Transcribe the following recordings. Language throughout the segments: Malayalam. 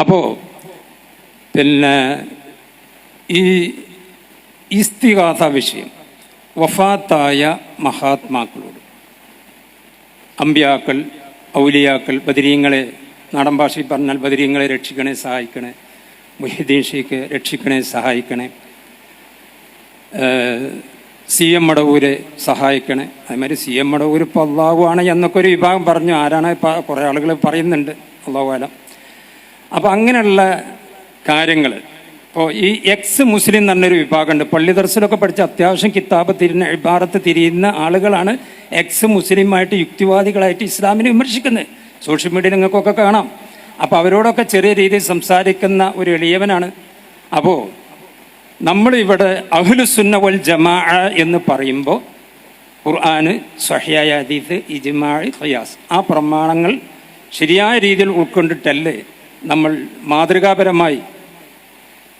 അപ്പോൾ പിന്നെ ഈ ഇസ്തികാഥ വിഷയം വഫാത്തായ മഹാത്മാക്കളോട്. അമ്പ്യാക്കൾ ഔലിയാക്കൾ ബദരീങ്ങളെ നാടൻ ഭാഷയിൽ പറഞ്ഞാൽ ബദരീങ്ങളെ രക്ഷിക്കണേ സഹായിക്കണേ മുഹിദ്ദീൻ രക്ഷിക്കണേ സഹായിക്കണേ സി എം മടവൂരെ സഹായിക്കണേ. അതേമാതിരി സി എം മടവൂർ ഇപ്പോൾ എന്നൊക്കെ ഒരു വിഭാഗം പറഞ്ഞു. ആരാണ് കുറേ ആളുകൾ പറയുന്നുണ്ട്. അള്ളാഹു ആലം. അപ്പോൾ അങ്ങനെയുള്ള കാര്യങ്ങൾ ഇപ്പോൾ ഈ എക്സ് മുസ്ലിം എന്ന് പറഞ്ഞൊരു വിഭാഗമുണ്ട്. പള്ളി ദർശനമൊക്കെ പഠിച്ച അത്യാവശ്യം കിതാബ് തിരിഞ്ഞ ഇബാറത്ത് തിരിയുന്ന ആളുകളാണ് എക്സ് മുസ്ലിമായിട്ട് യുക്തിവാദികളായിട്ട് ഇസ്ലാമിനെ വിമർശിക്കുന്നത്. സോഷ്യൽ മീഡിയ നിങ്ങൾക്കൊക്കെ കാണാം. അപ്പോൾ അവരോടൊക്കെ ചെറിയ രീതിയിൽ സംസാരിക്കുന്ന ഒരു എളിയവനാണ്. അപ്പോൾ നമ്മളിവിടെ അഹ്ലുസുന്ന വൽ ജമാ എന്ന് പറയുമ്പോൾ ഖുർആാന് സഹിയായ ഹദീസ് ഇജ്മാഴ് ഖയാസ് ആ പ്രമാണങ്ങൾ ശരിയായ രീതിയിൽ ഉൾക്കൊണ്ടിട്ടല്ലേ? നമ്മൾ മാതൃകാപരമായി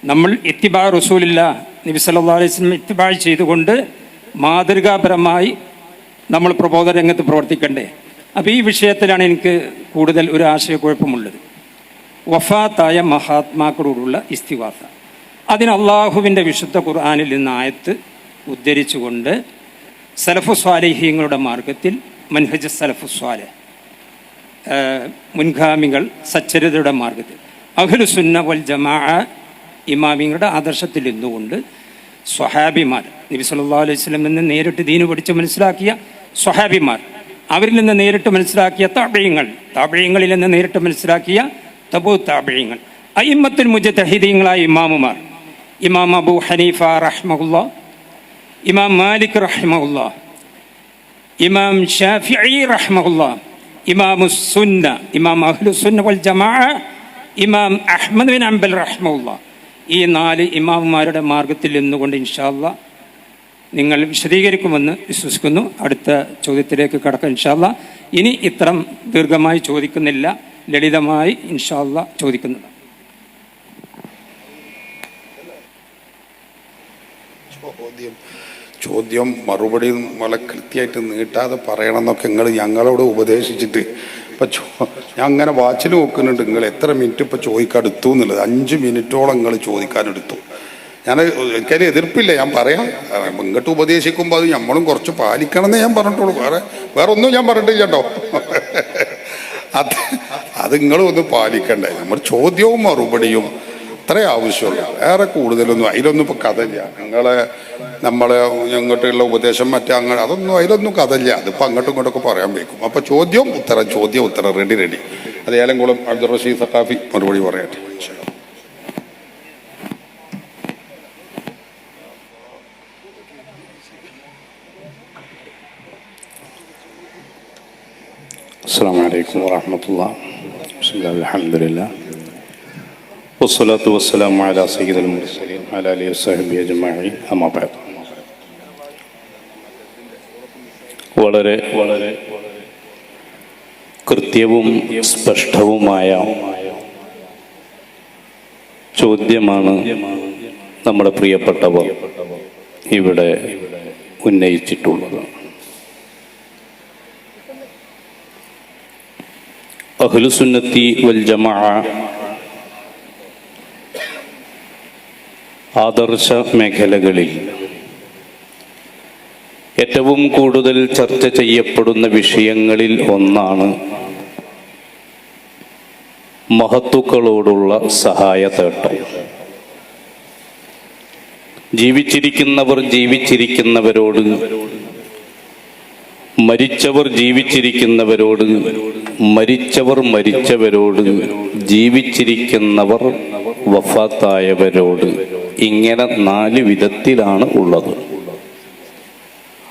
നമ്മൾ ഇത്തിബാ റസൂലില്ല നബി സല്ലാ അലൈഹി വസല്ലം ഇത്തിബാ ചെയ്തുകൊണ്ട് മാതൃകാപരമായി നമ്മൾ പ്രബോധന രംഗത്ത് പ്രവർത്തിക്കണ്ടേ. അപ്പോൾ ഈ വിഷയത്തിലാണ് എനിക്ക് കൂടുതൽ ഒരു ആശയക്കുഴപ്പമുള്ളത്. വഫാത്തായ മഹാത്മാക്കളോടുള്ള ഇസ്തിവാസ. അതിന് അള്ളാഹുവിന്റെ വിശുദ്ധ ഖുർആാനിൽ നിന്ന് ആയത്ത് ഉദ്ധരിച്ചുകൊണ്ട് സലഫു സ്വാലിഹീങ്ങളുടെ മാർഗത്തിൽ മൻഹജ് സലഫു സ്വാലെ മുൻഗാമികൾ സച്ചരിതയുടെ മാർഗത്തിൽ. അഹ്ലുസുന്ന വൽ ജമാ ഇമാമിങ്ങളുടെ ആദർശത്തിൽ നിന്നുകൊണ്ട് സ്വഹാബിമാർ നബി സല്ലാ അലൈഹി സ്വലം നിന്ന് നേരിട്ട് ദീന് പഠിച്ച് മനസ്സിലാക്കിയ സ്വഹാബിമാർ അവരിൽ നിന്ന് നേരിട്ട് മനസ്സിലാക്കിയ താപഴയങ്ങൾ താപഴയങ്ങളിൽ നിന്ന് നേരിട്ട് മനസ്സിലാക്കിയ തബു താപഴയങ്ങൾ അയിമ്മത്തുൽ മുജതഹിദീങ്ങളായ ഇമാമുമാർ ഇമാം അബു ഹനീഫ റഹ്മുല്ല ഇമാം മാലിക് റഹ്മുല്ല ഇമാം ഷാഫി റഹ്മഹുല്ല ഇമാം സുന്ന ഇമാം അഹ്ലു സുന്ന വൽ ജമാ ഇമാം അഹ്മദ് ബിൻ അംബൽ റഹ്മുള്ള ഈ നാല് ഇമാമുമാരുടെ മാർഗത്തിൽ നിന്നുകൊണ്ട് ഇൻഷാല്ല നിങ്ങൾ വിശദീകരിക്കുമെന്ന് വിശ്വസിക്കുന്നു. അടുത്ത ചോദ്യത്തിലേക്ക് കടക്കാം ഇൻഷാല്ല ഇനി ഇത്രം ദീർഘമായി ചോദിക്കുന്നില്ല ലളിതമായി ഇൻഷാല്ല ചോദിക്കുന്നത്. ചോദ്യം ചോദ്യം മറുപടി വളരെ കൃത്യമായിട്ട് നീട്ടാതെ പറയണം എന്നൊക്കെ നിങ്ങൾ ഞങ്ങളോട് ഉപദേശിച്ചിട്ട്. ഇപ്പം ഞാൻ അങ്ങനെ വാച്ചിൽ നോക്കുന്നുണ്ട് നിങ്ങൾ എത്ര മിനിറ്റ് ഇപ്പം ചോദിക്കാൻ എടുത്തു എന്നുള്ളത്. അഞ്ച് മിനിറ്റോളം നിങ്ങൾ ചോദിക്കാനെടുത്തു. ഞാൻ എനിക്കതിന് എതിർപ്പില്ല ഞാൻ പറയാം. ഇങ്ങോട്ട് ഉപദേശിക്കുമ്പോൾ അത് നമ്മളും കുറച്ച് പാലിക്കണം പാലിക്കണമെന്നേ ഞാൻ പറഞ്ഞിട്ടുള്ളൂ. വേറെ വേറെ ഒന്നും ഞാൻ പറഞ്ഞിട്ടില്ല കേട്ടോ. അത് അത് നിങ്ങളും ഒന്ന് പാലിക്കണ്ടേ. നമ്മൾ ചോദ്യവും മറുപടിയും അത്രേ ആവശ്യമുള്ളൂ. വേറെ കൂടുതലൊന്നും അതിലൊന്നും ഇപ്പോൾ ഇല്ല ഞങ്ങളെ നമ്മളെ ഇങ്ങോട്ടുള്ള ഉപദേശം മറ്റേ അങ്ങനെ അതൊന്നും അതിലൊന്നും കഥയില്ല. അതിപ്പോൾ അങ്ങോട്ടും ഇങ്ങോട്ടൊക്കെ പറയാൻ വയ്ക്കും. അപ്പോൾ ചോദ്യം ഉത്തരം ചോദ്യം ഉത്തരം റെഡി റെഡി അത് ഏലംകുളം അബ്ദുൾ റഷീദ് സഖാഫി മറുപടി പറയട്ടെ. അസ്സാം വലൈക്കും വാഹമത്തല്ല ബിസ്മില്ലാ വസ്സലാത്തു വസ്സലാം അല സയ്യിദുൽ മുർസലീൻ അല അലി സഹബി അജ്മായി അമാബാദ് വളരെ വളരെ കൃത്യവും സ്പഷ്ടവുമായ ചോദ്യമാണ് നമ്മുടെ പ്രിയപ്പെട്ടവർ ഇവിടെ ഉന്നയിച്ചിട്ടുള്ളത്. അഹ്ലുസുന്നത്തി വൽ ജമാഅ ആദർശ മേഖലകളിൽ ഏറ്റവും കൂടുതൽ ചർച്ച ചെയ്യപ്പെടുന്ന വിഷയങ്ങളിൽ ഒന്നാണ് മഹത്തുക്കളോടുള്ള സഹായ തേട്ടം. ജീവിച്ചിരിക്കുന്നവർ ജീവിച്ചിരിക്കുന്നവരോട് മരിച്ചവർ ജീവിച്ചിരിക്കുന്നവരോട് മരിച്ചവർ മരിച്ചവരോട് ജീവിച്ചിരിക്കുന്നവർ വഫാത്തായവരോട് ഇങ്ങനെ നാല് വിധത്തിലാണ് ഉള്ളത്.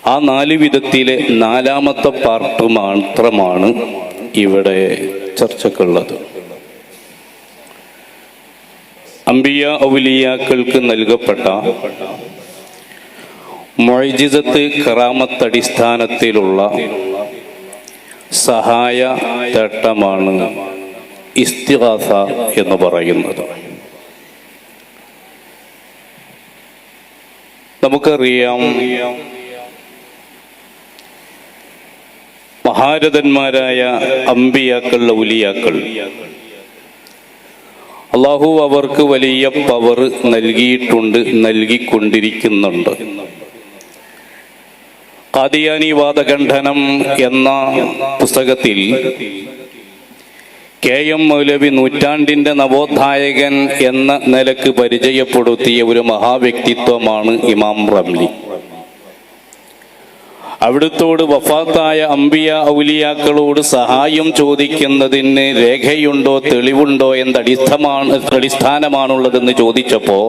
ആ നാല് വിധത്തിലെ നാലാമത്തെ പാർട്ട് മാത്രമാണ് ഇവിടെ ചർച്ചക്കുള്ളത്. അമ്പിയ ഔലിയാക്കൾക്ക് നൽകപ്പെട്ട മൊഴിജിതത്ത് കറാമത്തടിസ്ഥാനത്തിലുള്ള സഹായ തട്ടമാണ് ഇസ്തിഹാസ എന്ന് പറയുന്നത്. നമുക്കറിയാം മഹാരഥന്മാരായ അമ്പിയാക്കൾ ഔലിയാക്കൾ അള്ളാഹു അവർക്ക് വലിയ പവർ നൽകിയിട്ടുണ്ട് നൽകിക്കൊണ്ടിരിക്കുന്നുണ്ട്. കാദിയാനി വാദഖണ്ഡനം എന്ന പുസ്തകത്തിൽ കെ എം മൗലവി നൂറ്റാണ്ടിന്റെ നവോത്ഥായകൻ എന്ന നിലയ്ക്ക് പരിചയപ്പെടുത്തിയ ഒരു മഹാവ്യക്തിത്വമാണ് ഇമാം റംലി. അവിടുത്തോട് വഫാത്തായ അമ്പിയ ഔലിയാക്കളോട് സഹായം ചോദിക്കുന്നതിന് രേഖയുണ്ടോ തെളിവുണ്ടോ എന്ത് അടിസ്ഥമാണ് അടിസ്ഥാനമാണുള്ളതെന്ന് ചോദിച്ചപ്പോ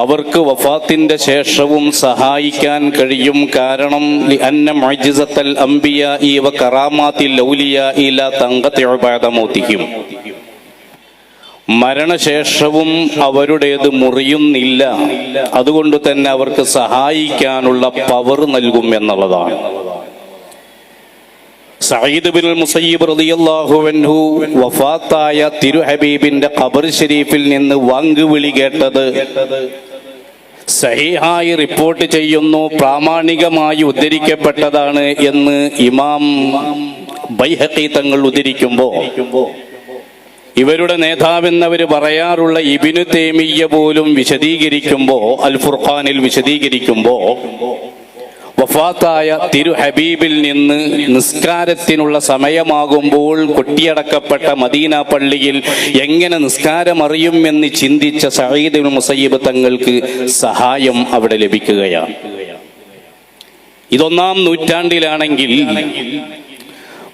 അവർക്ക് വഫാത്തിന്റെ ശേഷവും സഹായിക്കാൻ കഴിയും. കാരണം മൊജിസത്തൽ അംബിയ ഈവ കറാമാത്തിൽ ലൗലിയ ഇല തങ്കത്തിഴപാതമോത്തിക്കും മരണശേഷവും അവരുടേത് മുറിയുന്നില്ല. അതുകൊണ്ട് തന്നെ അവർക്ക് സഹായിക്കാനുള്ള പവർ നൽകും എന്നുള്ളതാണ്. സയ്യിദ് ബിൻ മുസയ്യിബ് റളിയല്ലാഹു അൻഹു വഫാത്തായ തിരു ഹബീബിന്റെ ഖബർ ഷരീഫിൽ നിന്ന് വാങ്കുവിളി കേട്ടത്. സഹിഹായി റിപ്പോർട്ട് ചെയ്യുന്നു പ്രാമാണികമായി ഉദ്ധരിക്കപ്പെട്ടതാണ് എന്ന് ഇമാം ബൈഹഖി തങ്ങൾ ഉദ്ധരിക്കുമ്പോ. ഇവരുടെ നേതാവെന്നവർ പറയാറുള്ള ഇബിനു തേമിയ പോലും വിശദീകരിക്കുമ്പോ അൽ ഫുർഖാനിൽ വിശദീകരിക്കുമ്പോ വഫാത്തായ തിരു ഹബീബിൽ നിന്ന് നിസ്കാരത്തിനുള്ള സമയമാകുമ്പോൾ കൊട്ടിയടക്കപ്പെട്ട മദീന പള്ളിയിൽ എങ്ങനെ നിസ്കാരം അറിയും എന്ന് ചിന്തിച്ച സഹീദ് മുസയ്യിബ് തങ്ങൾക്ക് സഹായം അവിടെ ലഭിക്കുകയാണ്. ഇതൊന്നാം നൂറ്റാണ്ടിലാണെങ്കിൽ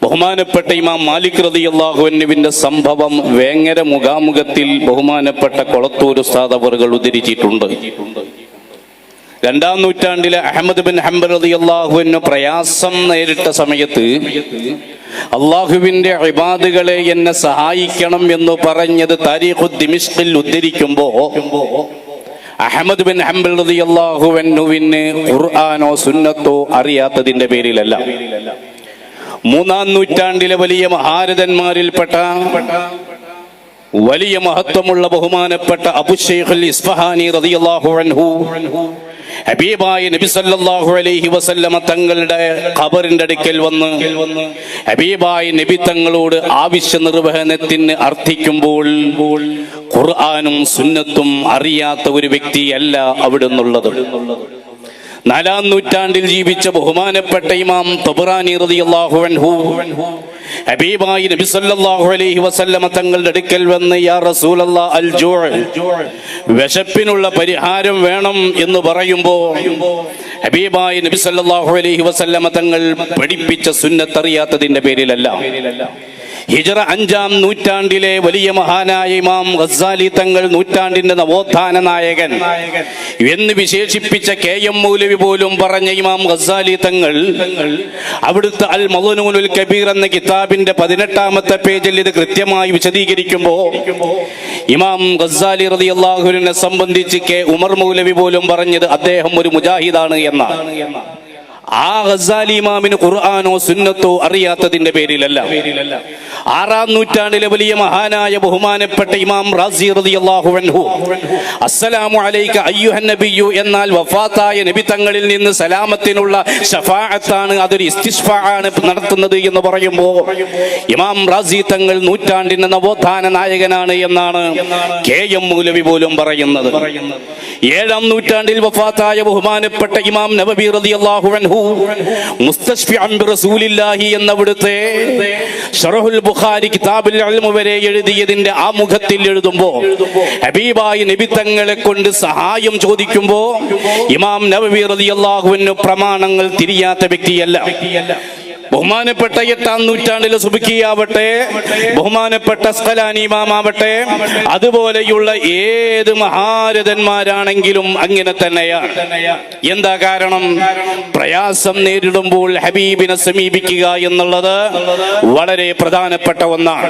ബഹുമാനപ്പെട്ട ഇമാം മാലിക് റതി അള്ളാഹുവിന്റെ സംഭവം വേങ്ങര മുഖാമുഖത്തിൽ ബഹുമാനപ്പെട്ട കൊളത്തൂർ ഉസ്താദ് അവറുകൾ ഉദ്ധരിച്ചിട്ടുണ്ട്. രണ്ടാം നൂറ്റാണ്ടിലെ അഹമ്മദ് ബിൻ ഹംബർ അലി അള്ളാഹുവിന് പ്രയാസം നേരിട്ട സമയത്ത് അള്ളാഹുവിന്റെ ഇബാദുകളെ എന്നെ സഹായിക്കണം എന്ന് പറഞ്ഞത് താരീഖു ഉദ്ധരിക്കുമ്പോ അഹമ്മദ് ബിൻ ഹംബൽ റതി അള്ളാഹുവിന് ഖുർആാനോ സുന്നത്തോ അറിയാത്തതിന്റെ പേരിലല്ല. മൂന്നാം നൂറ്റാണ്ടിലെ വലിയ മഹാരഥന്മാരിൽപ്പെട്ട വലിയ മഹത്വമുള്ള ബഹുമാനപ്പെട്ട അബുഷേഖുൽ ഇസ്ഫഹാനി റളിയല്ലാഹു അൻഹു ഹബീബായ നബി സല്ലല്ലാഹു അലൈഹി വസല്ലമ തങ്ങളുടെ ഖബറിന്റെ അടുക്കൽ വന്ന് ഹബീബായ നബി തങ്ങളോട് ആവശ്യ നിർവഹണത്തിന് അർത്ഥിക്കുമ്പോൾ ഖുർആനും സുന്നത്തും അറിയാത്ത ഒരു വ്യക്തിയല്ല അവിടെ നിന്നുള്ളത് നാലാം നൂറ്റാണ്ടിൽ ജീവിച്ച ബഹുമാനപ്പെട്ട ഇമാം തബറാനി റളിയല്ലാഹു അൻഹു ഹബീബായി നബി സല്ലല്ലാഹു അലൈഹി വസല്ലമ തങ്ങളുടെ അടുക്കൽ വന്ന് യാ റസൂലല്ലാ അൽ വിശപ്പിനുള്ള പരിഹാരം വേണം എന്ന് പറയുമ്പോ ഹബീബായി നബി സല്ലല്ലാഹു അലൈഹി വസല്ലമ തങ്ങൾ പഠിപ്പിച്ച സുന്നത്തറിയാത്തതിന്റെ പേരിലല്ല. ഹിജറ അഞ്ചാം നൂറ്റാണ്ടിലെ വലിയ മഹാനായ ഇമാം ഗസാലി തങ്ങൾ നൂറ്റാണ്ടിന്റെ നവോത്ഥാന നായകൻ. എന്ന് വിശേഷിപ്പിച്ച കെ എം മൗലവി പോലും പറഞ്ഞ ഇമാം ഗസാലി തങ്ങൾ അവിടുത്തെ അൽ മദനൂനുൽ കബീർ എന്ന കിതാബിന്റെ പതിനെട്ടാമത്തെ പേജിൽ ഇത് കൃത്യമായി വിശദീകരിക്കുമ്പോ ഇമാം ഗസാലി റതി അള്ളാഹുവിനെ സംബന്ധിച്ച് കെ ഉമർ മൗലവി പോലും പറഞ്ഞത് അദ്ദേഹം ഒരു മുജാഹിദാണ് എന്നാണ്. ആ ഗസാലി ഇമാമിന് ഖുർആാനോ സുന്നത്തോ അറിയാത്തതിന്റെ പേരിലല്ല. ആറാം നൂറ്റാണ്ടിലെ വലിയ മഹാനായ ബഹുമാനപ്പെട്ട ഇമാം റാസി റളിയല്ലാഹു അൻഹു അസ്സലാമു അലൈക അയ്യുഹൻ നബിയു എന്നാൽ വഫാത്തായ നബി തങ്ങളിൽ നിന്ന് സലാമത്തിനുള്ള ഷഫാഅത്താണ് അതൊരു ഇസ്തിഷ്ഫാ ആണ് നടത്തുന്നത് എന്ന് പറയുമ്പോൾ ഇമാം റാസി തങ്ങൾ നൂറ്റാണ്ടിന്റെ നവോത്ഥാന നായകനാണ് എന്നാണ് കെ എം മൂലവി പോലും പറയുന്നത്. ഏഴാം നൂറ്റാണ്ടിൽ വഫാത്തായ ബഹുമാനപ്പെട്ട ഇമാം നബബി റളിയല്ലാഹു അൻഹു എന്നവിടുത്തെ ഷറഹുൽ ബുഖാരി കിതാബുൽ വരെ എഴുതിയതിന്റെ ആ മുഖത്തിൽ എഴുതുമ്പോ ഹബീബായി നബി തങ്ങളെ കൊണ്ട് സഹായം ചോദിക്കുമ്പോ ഇമാം നബവി അൻഹു പ്രമാണങ്ങൾ തിരിയാത്ത വ്യക്തിയല്ല. ബഹുമാനപ്പെട്ട എട്ടാം നൂറ്റാണ്ടിലെ സുബിക്കിയാവട്ടെ ബഹുമാനപ്പെട്ട സ്കലാനി ഇമാമാവട്ടെ അതുപോലെയുള്ള ഏത് മഹാരഥന്മാരാണെങ്കിലും അങ്ങനെ തന്നെയാണ് എന്താ കാരണം? പ്രയാസം നേരിടുമ്പോൾ ഹബീബിനെ സമീപിക്കുക എന്നുള്ളത് വളരെ പ്രധാനപ്പെട്ട ഒന്നാണ്.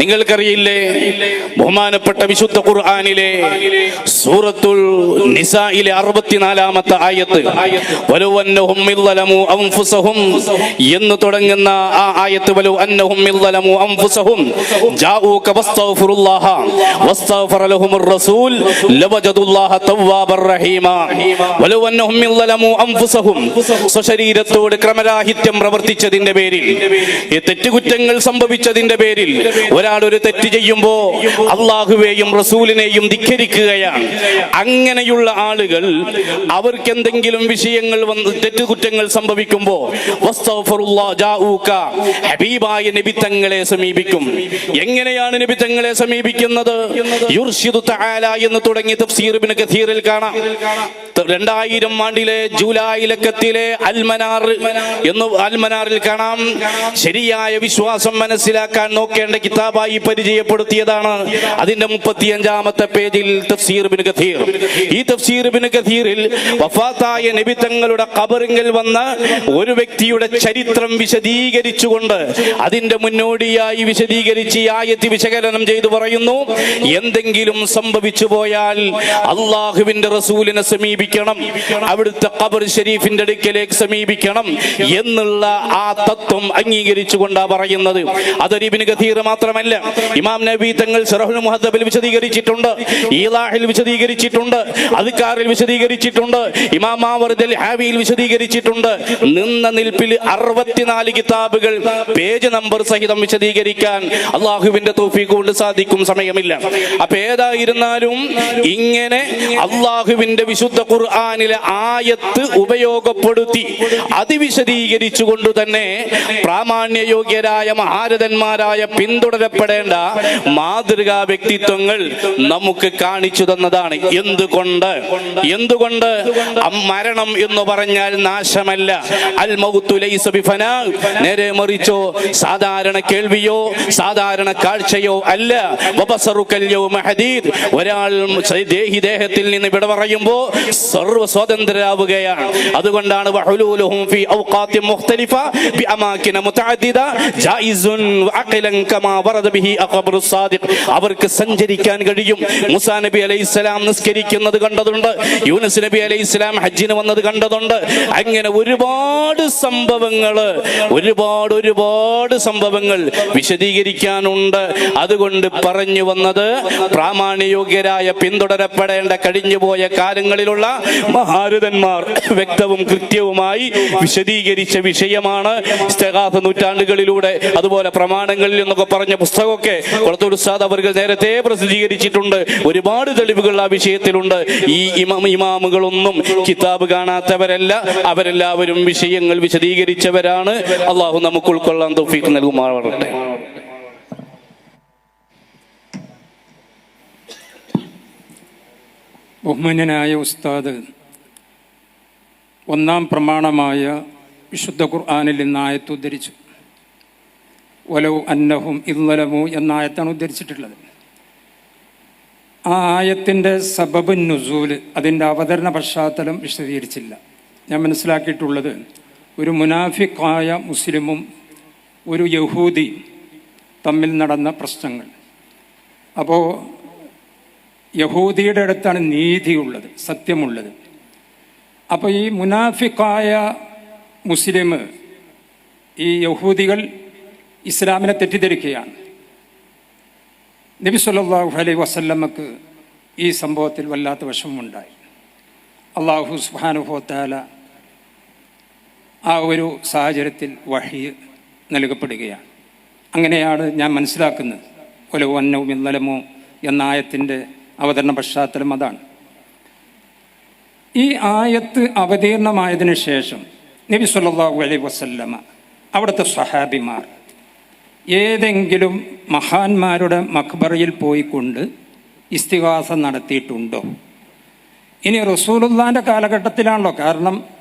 നിങ്ങൾക്കറിയില്ലേ? ബഹുമാനപ്പെട്ട വിശുദ്ധ ഖുർആാനിലെ സൂറത്തുൽ നിസായിലെ അറുപത്തിനാലാമത്തെ ആയത്ത് എന്ന് തുടങ്ങുന്ന ആ ആയത്ത് വലു അന്നഹും ഇല്ലലമു അൻഫുസഹും ജാഊക വസ്തഗ്ഫിറുല്ലാഹ വസ്തഗ്ഫറ ലഹുമുർ റസൂൽ ലവജദുല്ലാഹ തവ്വാബർ റഹീമ വലു അന്നഹും ഇല്ലലമു അൻഫുസഹും സ്വശരീരത്തോട് ക്രമരാഹിത്യം പ്രവർത്തിച്ചതിന്റെ പേരിൽ ഈ തെറ്റുകുറ്റങ്ങൾ സംഭവിച്ചതിന്റെ പേരിൽ ഒരാൾ ഒരു തെറ്റ് ചെയ്യുമ്പോ അള്ളാഹുവേയും റസൂലിനെയും ധിക്കരിക്കുകയാണ്. അങ്ങനെയുള്ള ആളുകൾ അവർക്ക് എന്തെങ്കിലും വിഷയങ്ങൾ വന്ന് തെറ്റുകുറ്റങ്ങൾ സംഭവിക്കുമ്പോൾ ഹബീബായ നബി തങ്ങളെ സമീപിക്കും. എങ്ങനെയാണ് നബി തങ്ങളെ സമീപിക്കുന്നത്? യുർഷിദു തആല എന്ന് തുടങ്ങി തഫ്സീർ ഇബ്നു കഥീറിൽ കാണാം. രണ്ടായിരം ആണ്ടിലെ ജൂലൈ ലക്കത്തിലെ അൽമനാർ എന്ന് അൽമനാറിൽ കാണാം. ശരിയായ വിശ്വാസം മനസ്സിലാക്കാൻ നോക്കേണ്ട കിതാബായി പരിചയപ്പെടുത്തിയതാണ് അതിന്റെ മുപ്പത്തിയഞ്ചാമത്തെ പേജിൽ തഫ്സീർ ബിൻ കഥീർ ഈ തഫ്സീർ ബിൻ കഥീറിൽ വഫാത്തായ നബി തങ്ങളുടെ ഖബറിങ്കിൽ വന്ന ഒരു വ്യക്തിയുടെ ചരിത്രം വിശദീകരിച്ചുകൊണ്ട് അതിന്റെ മുന്നോടിയായി വിശദീകരിച്ച് ആയത്തി വിശകലനം ചെയ്തു പറയുന്നു. എന്തെങ്കിലും സംഭവിച്ചു പോയാൽ അള്ളാഹുവിന്റെ റസൂലിനെ സമീപിക്കണം. അവിടുത്തെ ഖബർ ഷരീഫിന്റെ അടുക്കലേക്ക് സമീപിക്കണം എന്നുള്ള ആ തത്വം അംഗീകരിച്ചുകൊണ്ടാ പറയുന്നത്. അതൊരു ഇബ്നു മാത്രമല്ല ഇമാം നബി തങ്ങൾ സറഹുൽ മുഹദ്ദബിൽ വിശദീകരിച്ചിട്ടുണ്ട് ഈലാഹിൽ വിശദീകരിച്ചിട്ടുണ്ട് അധികാറിൽ വിശദീകരിച്ചിട്ടുണ്ട് ഇമാം ആവർദൽ ഹാവിയിൽ വിശദീകരിച്ചിട്ടുണ്ട്. നിന്ന നിൽപ്പിൽ അറുപത്തിനാല് കിതാബുകൾ പേജ് നമ്പർ സഹിതം വിശദീകരിക്കാൻ അള്ളാഹുവിന്റെ തോഫീക്ക് കൊണ്ട് സാധിക്കും സമയമില്ല. അപ്പൊ ഏതായിരുന്നാലും ഇങ്ങനെ അള്ളാഹുവിന്റെ വിശുദ്ധ ഖുർആാനിലെ ആയത്ത് ഉപയോഗപ്പെടുത്തി അത് വിശദീകരിച്ചുകൊണ്ട് തന്നെ പ്രാമാണ്യ യോഗ്യരായ മഹാരഥന്മാരായ പിന്തുടരപ്പെടേണ്ട മാതൃകാ വ്യക്തിത്വങ്ങൾ നമുക്ക് കാണിച്ചു തന്നതാണ്. എന്തുകൊണ്ട്? എന്തുകൊണ്ട്? മരണം എന്ന് പറഞ്ഞാൽ നാശമല്ല. അൽ മൗത്തു ലൈസ നേരെ മറിച്ചോ? സാധാരണ കേൾവിയോ സാധാരണ കാഴ്ചയോ അല്ല. ഒരാൾ ദേഹി ദേഹത്തിൽ നിന്ന് വിട പറയുമ്പോ സർവ സ്വതന്ത്രരാവുകയാണ്. അതുകൊണ്ടാണ് അവർക്ക് സഞ്ചരിക്കാൻ കഴിയും. മുസാ നബി അലൈഹിസ്സലാം നിസ്കരിക്കുന്നത് കണ്ടതുണ്ട്. യൂനസ് നബി അലൈഹിസ്സലാം ഹജ്ജിന് വന്നത് കണ്ടതുണ്ട്. അങ്ങനെ ഒരുപാട് സംഭവങ്ങൾ ഒരുപാട് ഒരുപാട് സംഭവങ്ങൾ വിശദീകരിക്കാനുണ്ട്. അതുകൊണ്ട് പറഞ്ഞു വന്നത് പ്രാമാണയോഗ്യരായ പിന്തുടരപ്പെടേണ്ട കഴിഞ്ഞുപോയ കാലങ്ങളിലുള്ള മഹാരഥന്മാർ വ്യക്തവും കൃത്യവുമായി വിശദീകരിച്ച വിഷയമാണ് ഇസ്തിഗാഥ നൂറ്റാണ്ടുകളിലൂടെ. അതുപോലെ പ്രമാണങ്ങളിൽ എന്നൊക്കെ പറഞ്ഞ പുസ്തകമൊക്കെ കൊളത്തൂർ അവർ നേരത്തെ പ്രസിദ്ധീകരിച്ചിട്ടുണ്ട്. ഒരുപാട് തെളിവുകൾ ആ വിഷയത്തിലുണ്ട്. ഈ ഇമാം ഇമാമുകളൊന്നും കിതാബ് കാണാത്തവരല്ല. അവരെല്ലാവരും വിഷയങ്ങൾ വിശദീകരിച്ചവരാണ്. അള്ളാഹു നമുക്ക് ഉൾക്കൊള്ളാൻ തൗഫീഖ് നൽകുമാറട്ടെ ബഹുമാന്യനായ ഉസ്താദ് ഒന്നാം പ്രമാണമായ വിശുദ്ധ ഖുർആാനിൽ നിന്ന് ആയത്ത് ഉദ്ധരിച്ചു. വലവ് അന്നഹും ഇല്ലലമു എന്ന ആയത്താണ് ഉദ്ധരിച്ചിട്ടുള്ളത്. ആ ആയത്തിന്റെ സബബ് നുസൂൽ അതിന്റെ അവതരണ പശ്ചാത്തലം വിശദീകരിച്ചില്ല. ഞാൻ മനസ്സിലാക്കിയിട്ടുള്ളത് ഒരു മുനാഫിക്കായ മുസ്ലിമും ഒരു യഹൂദി തമ്മിൽ നടന്ന പ്രശ്നങ്ങൾ. അപ്പോൾ യഹൂദിയുടെ അടുത്താണ് നീതിയുള്ളത് സത്യമുള്ളത്. അപ്പോൾ ഈ മുനാഫിക്കായ മുസ്ലിം ഈ യഹൂദികൾ ഇസ്ലാമിനെ തെറ്റിദ്ധരിക്കുകയാണ്. നബി സല്ലല്ലാഹു അലൈഹി വസല്ലമക്ക് ഈ സംഭവത്തിൽ വല്ലാത്ത വിഷമമുണ്ടായി. അള്ളാഹു സുബാനുഭവത്താല ആ ഒരു സാഹചര്യത്തിൽ വഹി നൽകപ്പെടുകയാണ്. അങ്ങനെയാണ് ഞാൻ മനസ്സിലാക്കുന്നത്. ഒല അന്നവും ഇന്നലമോ എന്ന ആയത്തിന്റെ അവതരണ പശ്ചാത്തലം അതാണ്. ഈ ആയത്ത് അവതീർണമായതിനു ശേഷം നബി സല്ലാഹു അലൈ വസല്ലമ അവിടുത്തെ സഹാബിമാർ ഏതെങ്കിലും മഹാന്മാരുടെ മക്ബറയിൽ പോയിക്കൊണ്ട് ഇസ്തിഹാസം നടത്തിയിട്ടുണ്ടോ? ഇനി റസൂലുല്ലാന്റെ കാലഘട്ടത്തിലാണല്ലോ. കാരണം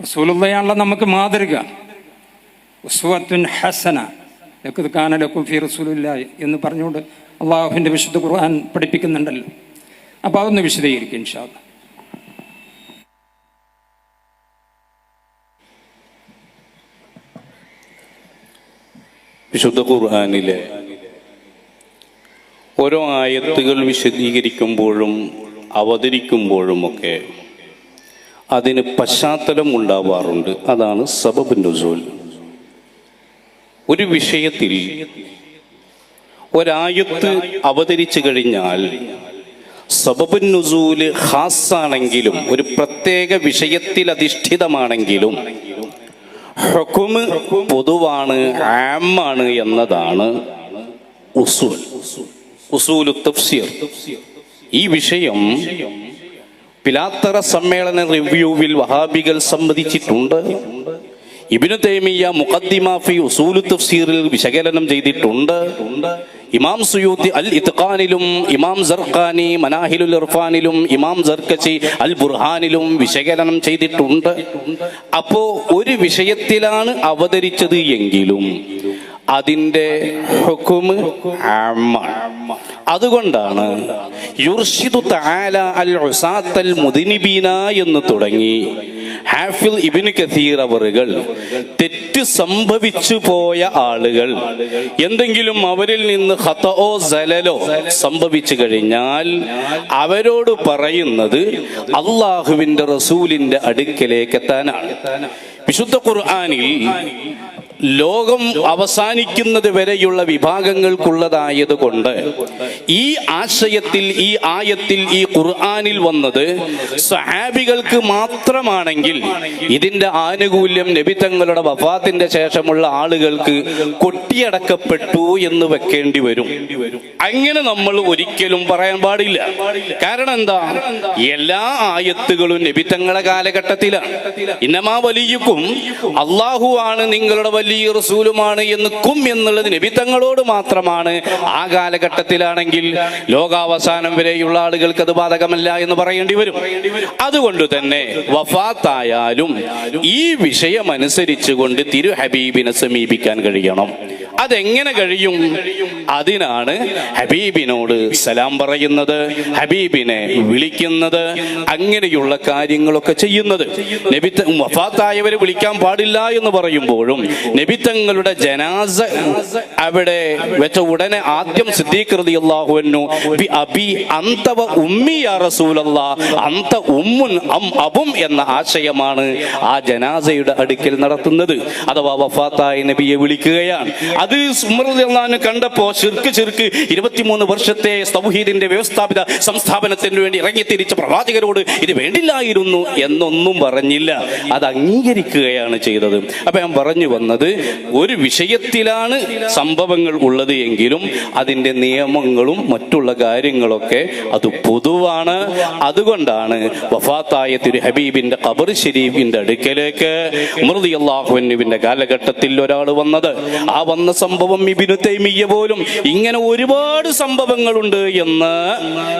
റസൂലുള്ളയാണല്ലോ നമുക്ക് മാതൃക. ഉസ്വത്തുൻ ഹസന. ലക്കുത് കാനലക്കും ഫി റസൂലില്ല എന്ന് പറഞ്ഞുകൊണ്ട് അള്ളാഹുവിന്റെ വിശുദ്ധ ഖുർആൻ പഠിപ്പിക്കുന്നുണ്ടല്ലോ. അപ്പോൾ അതൊന്ന് വിശദീകരിക്കും ഇൻഷാല്ല വിശുദ്ധ ഖുർആാനിലെ ഓരോ ആയത്തുകൾ വിശദീകരിക്കുമ്പോഴും അവതരിക്കുമ്പോഴുമൊക്കെ അതിന് പശ്ചാത്തലം ഉണ്ടാവാറുണ്ട്. അതാണ് സബബ് നുസൂൽ ഒരു വിഷയത്തിൽ ഒരായത്ത് അവതരിച്ചു കഴിഞ്ഞാൽ സബബുൻ നുസൂൽ ഹാസാണെങ്കിലും ഒരു പ്രത്യേക വിഷയത്തിൽ അധിഷ്ഠിതമാണെങ്കിലും ഹുക്കുമ് പൊതുവാണ് ആമാണ് എന്നതാണ് ഉസൂൽ. ഉസൂലു തഫ്സീർ. ഈ വിഷയം പിലാത്തറ സമ്മേളന റിവ്യൂവിൽ വഹാബികൾ സമ്മതിച്ചിട്ടുണ്ട് ഇബിനു തേമിയ മുഖദ്ദിമാഫി ഉസൂലു തഫ്സീറിൽ വിശകലനം ചെയ്തിട്ടുണ്ട്. ഇമാം സുയൂത്തി അൽ ഇത്ഖാനിലും ഇമാം സർഖാനി മനാഹിലുൽ ഇർഫാനിലും ഇമാം സർക്കച്ചി അൽ ബുർഹാനിലും വിശകലനം ചെയ്തിട്ടുണ്ട്. അപ്പോ ഒരു വിഷയത്തിലാണ് അവതരിച്ചത് എങ്കിലും അതിന്റെ ഹുക്കുമ് അതുകൊണ്ടാണ് യുർഷിദു തആല അൽ ഉസാത്തൽ മുദിനിബീന എന്ന് തുടങ്ങി. ഹാഫിൽ ഇബിന് കഥീർ അവറുകൾ തെറ്റ് സംഭവിച്ചു പോയ ആളുകൾ. എന്തെങ്കിലും അവരിൽ നിന്ന് ഹതോ സലലോ സംഭവിച്ചു കഴിഞ്ഞാൽ അവരോട് പറയുന്നത് അള്ളാഹുവിന്റെ റസൂലിന്റെ അടുക്കലേക്ക് എത്താനാണ്. വിശുദ്ധ ഖുർആനിൽ ലോകം അവസാനിക്കുന്നത് വരെയുള്ള വിഭാഗങ്ങൾക്കുള്ളതായത് കൊണ്ട് ഈ ആശയത്തിൽ ഈ ആയത്തിൽ ഈ ഖുർആാനിൽ വന്നത് സഹാബികൾക്ക് മാത്രമാണെങ്കിൽ ഇതിന്റെ ആനുകൂല്യം നബിത്തങ്ങളുടെ വഫാത്തിന്റെ ശേഷമുള്ള ആളുകൾക്ക് കൊട്ടിയടക്കപ്പെട്ടു എന്ന് വെക്കേണ്ടി വരും. അങ്ങനെ നമ്മൾ ഒരിക്കലും പറയാൻ പാടില്ല. കാരണം എന്താ? എല്ലാ ആയത്തുകളും നബിത്തങ്ങളുടെ കാലഘട്ടത്തിലാണ്. ഇന്നമാ വലിയക്കും. അള്ളാഹു ആണ് നിങ്ങളുടെ വലിയ റസൂലുമാണ് എന്ന് കും എന്നുള്ളത് നബി തങ്ങളോട് മാത്രമാണ്. ആ കാലഘട്ടത്തിലാണെങ്കിൽ ലോകാവസാനം വരെയുള്ള ആളുകൾക്ക് അത് ബാധകമല്ല എന്ന് പറയേണ്ടി വരും. അതുകൊണ്ട് തന്നെ വഫാത്തായാലും ഈ വിഷയം അനുസരിച്ചുകൊണ്ട് തിരു ഹബീബിനെ സമീപിക്കാൻ കഴിയണം. അതെങ്ങനെ കഴിയും? അതിനാണ് ഹബീബിനോട് സലാം പറയുന്നത്. ഹബീബിനെ വിളിക്കുന്നത് അങ്ങനെയുള്ള കാര്യങ്ങളൊക്കെ ചെയ്യുന്നത്. നബിത്ത വഫാത്തായവരെ വിളിക്കാൻ പാടില്ല എന്ന് പറയുമ്പോഴും നബിത്തങ്ങളുടെ ജനാസ അവിടെ വെച്ച ഉടനെ ആദ്യം സിദ്ദീഖ് അബി അന്തവ അന്ത അം അബും എന്ന ആശയമാണ് ആ ജനാസയുടെ അടുക്കൽ നടത്തുന്നത്. അഥവാ വഫാത്തായ നബിയെ വിളിക്കുകയാണ്. അത് സുമൃദാന് കണ്ടപ്പോ ചെറുക്ക് ചെറുക്ക് ഇരുപത്തിമൂന്ന് വർഷത്തെ സൗഹീദിന്റെ വ്യവസ്ഥാപിത സംസ്ഥാപനത്തിന് വേണ്ടി ഇറങ്ങിത്തിരിച്ച പ്രവാചകരോട് ഇത് വേണ്ടില്ലായിരുന്നു എന്നൊന്നും പറഞ്ഞില്ല. അത് അംഗീകരിക്കുകയാണ് ചെയ്തത്. അപ്പൊ ഞാൻ പറഞ്ഞു വന്നത് ഒരു വിഷയത്തിലാണ് സംഭവങ്ങൾ ഉള്ളത് എങ്കിലും അതിന്റെ നിയമങ്ങളും മറ്റുള്ള കാര്യങ്ങളൊക്കെ അത് പൊതുവാണ്. അതുകൊണ്ടാണ് വഫാത്തായ തിരു ഹബീബിന്റെ ഖബർ ഷരീഫിന്റെ അടുക്കലേക്ക് മൃതി അള്ളാഹുവിന്റെ കാലഘട്ടത്തിൽ ഒരാൾ വന്നത്. ആ സംഭവം ഇബിനു തൈമിയ പോലും ഇങ്ങനെ ഒരുപാട് സംഭവങ്ങളുണ്ട് എന്ന്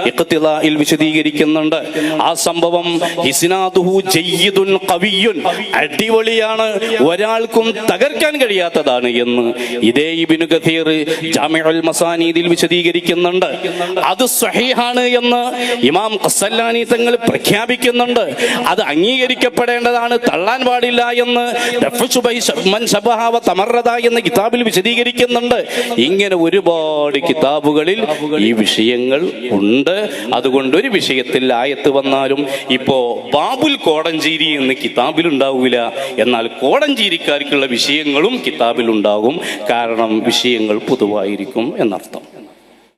ഇഖ്തിലായിൽ വിശദീകരിക്കുന്നുണ്ട്. ആ സംഭവം ഇസ്നാദുഹു ജയ്യിദുൻ ഖവിയ്യുൻ അടിപൊളിയാണ്. ഒരാൾക്കും തകർക്കാൻ കഴിയാത്തതാണ് എന്ന് ഇതേ ഇബിനു കഥീർ ജാമിഉൽ മസാനീദിൽ വിശദീകരിക്കുന്നുണ്ട്. അത് സ്വഹീഹാണ് എന്ന് ഇമാം ഖസല്ലാനി തങ്ങൾ പ്രഖ്യാപിക്കുന്നുണ്ട്. അത് അംഗീകരിക്കപ്പെടേണ്ടതാണ് തള്ളാൻ പാടില്ല എന്ന് തമറദ എന്ന കിതാബിൽ വിശദീകരിക്കുന്നുണ്ട്. ഇങ്ങനെ ഒരുപാട് കിതാബുകളിൽ ഈ വിഷയങ്ങൾ ഉണ്ട്. അതുകൊണ്ട് ഒരു വിഷയത്തിൽ ആയത്ത് വന്നാലും ഇപ്പോ ബാബുൽ കോടഞ്ചേരി എന്ന് കിതാബിൽ ഉണ്ടാവില്ല എന്നാൽ കോടഞ്ചേരിക്കാർക്കുള്ള വിഷയങ്ങളും കിതാബിൽ ഉണ്ടാകും. കാരണം വിഷയങ്ങൾ പൊതുവായിരിക്കും എന്നർത്ഥം.